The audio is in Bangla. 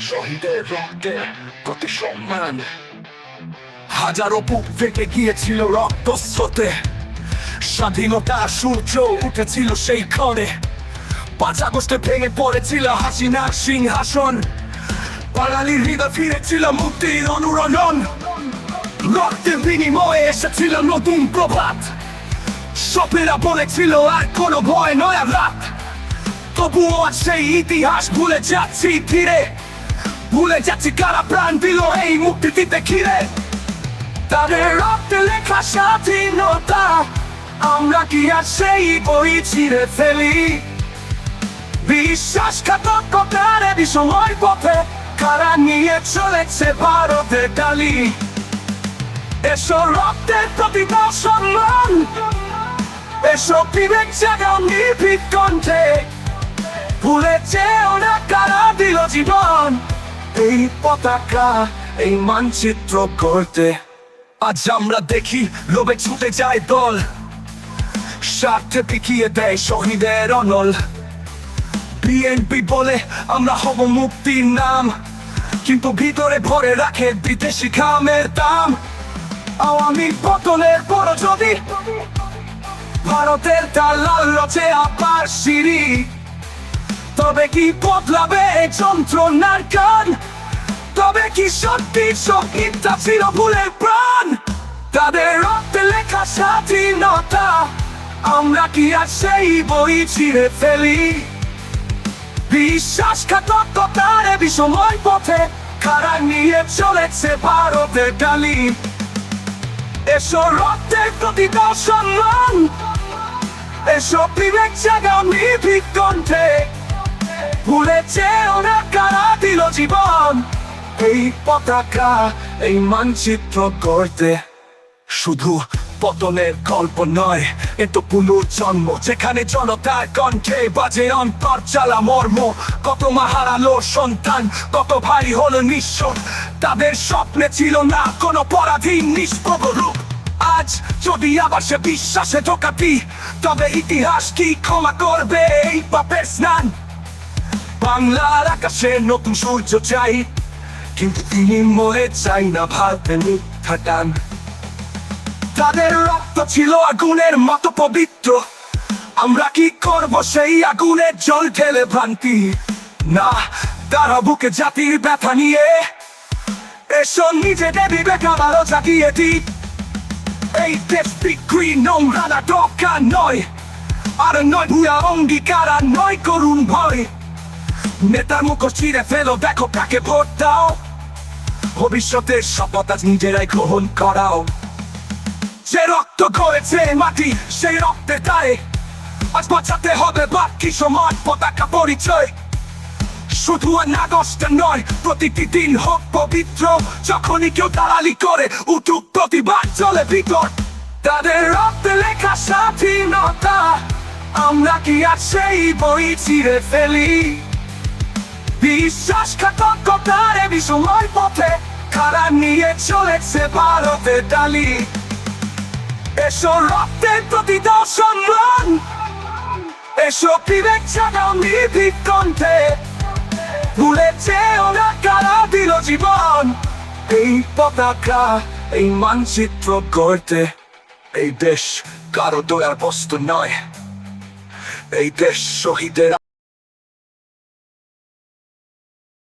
শহীদের রক্তে প্রতি সম্মান। হাজারো ফেটে গিয়েছিল স্বাধীনতা সূর্য উঠেছিল সেই ক্ষণে। পাঁচ আগস্টে ভেঙে পড়েছিল সিংহাসন। বাঙালির হৃদয় ফিরেছিল মুক্তির অনুরণন। রক্তের বিনিময়ে এসেছিল নতুন প্রভাত। সপেরা বলেছিল আর কোনো ভয় নয় রাত। তবুও আজ সেই ইতিহাস ভুলে যাচ্ছি ধীরে। ভুলে যাচ্ছি কারা প্রাণ দিল এই মুক্তি দিতে ঘিরে। তাদের রক্তে লেখা স্বাধীনতা, আমরা কি আর সেই বই ছিঁড়ে ফেলি? বিশ্বাসঘাতকতার এই সময় পথে কারা নিয়ে চলেছে ভারতের ডালি? এসো রক্তের প্রতি দাও সম্মান, এসো বিবেক জাগাও নির্ভীক কণ্ঠে। ভুলে না কারা দিল জীবন। এই পতাকা, এই মানচিত্র করতে আজ আমরা দেখি লোভে ছুটে যায় দল। স্বার্থে পিকিয়ে দেয় শহীদের অনল। বিএনপি বলে আমরা হব মুক্তির নাম, কিন্তু ভিতরে ভরে রাখে বিদেশি খামের দাম। আওয়ামী পতনের পর যদি ভারতের দালাল রচে আবার সিঁড়ি তবে কি বদলাবে যন্ত্রণার গান তবে কি সত্যি সঙ্গীতটা ছিল ভুলের প্রাণ? তাদের রক্তে লেখা স্বাধীনতা আমরা কি আর সেই বই ছিঁড়ে ফেলি? বিশ্বাসঘাতকতার বিষময় পথে খারা নিয়ে চলেছে ভারতের ডালি। এসো রক্তের প্রতি সম্মান। এসো বিবেক জাগাও নির্ভীক কণ্ঠে। ভুলে যেও না কারা দিল জীবন। এই পতাকা, এই মানচিত্র করতে শুধু পতনের গল্প নয়, এ তো পুনর্জন্ম যেখানে জনতার কণ্ঠে বাজে অন্তর চালা মর্ম। কত মা হারালো সন্তান, কত ভাই হলো নিঃস্ব তাদের স্বপ্নে ছিল না কোনো পরাধীন নিষ্প্রভ রূপ। আজ যদি আবার সে বিশ্বাসে ঢোকাতি তবে ইতিহাস কি ক্ষমা করবে এই পাপের স্নান? বাংলার আকাশে নতুন সূর্য চাই, কিন্তু তিনি মরে চাই না ভারতে মিথ্যা টান। তাদের রক্ত ছিল আগুনের মতো পবিত্র, আমরা কি করব সেই আগুনের জল ঢেলে ভ্রান্তি? না, তারা বুকে জাতির ব্যথা নিয়ে, এসো নিজেদের বিবেক আবারও জাগিয়ে দি এই দেশ বিক্রি নোংরা না নয়, আর নয় ভুয়া অঙ্গীকার আর নয় করুন ভয়। নেতার মুখ ছিঁড়ে ফেলো, দেখো কাকে ভোট দাও। ভবিষ্যতের শপথ আজ নিজেরাই গ্রহণ করাও। যে রক্ত করেছে মাটি, সেই রক্তে দায়ে আজ বাঁচাতে হবে বাকি সমাজ পতাকা পরিচয়। শুধু আগস্ট নয়, প্রতিটি দিন হোক পবিত্র, যখনই কেউ দালালি করে, উঠুক প্রতিবাদ, চলে ভিতর তাদের রক্তে লেখা স্বাধীনতা, আমরা কি আর সেই বই ছিঁড়ে ফেলি? বিশ্বাসঘাতকতার বিষময় পথে খারা নিয়ে চলেছে ভারতের ডালি। এসো রক্তের প্রতি দাও সম্মান এসো বিবেক জাগাও নির্ভীক কণ্ঠে। ভুলে যেও না কারা দিল জীবন, এই পতাকা, এই মানচিত্র গড়তে। এই দেশ কারও দয়ার বস্তু নয়, এই দেশ শহীদের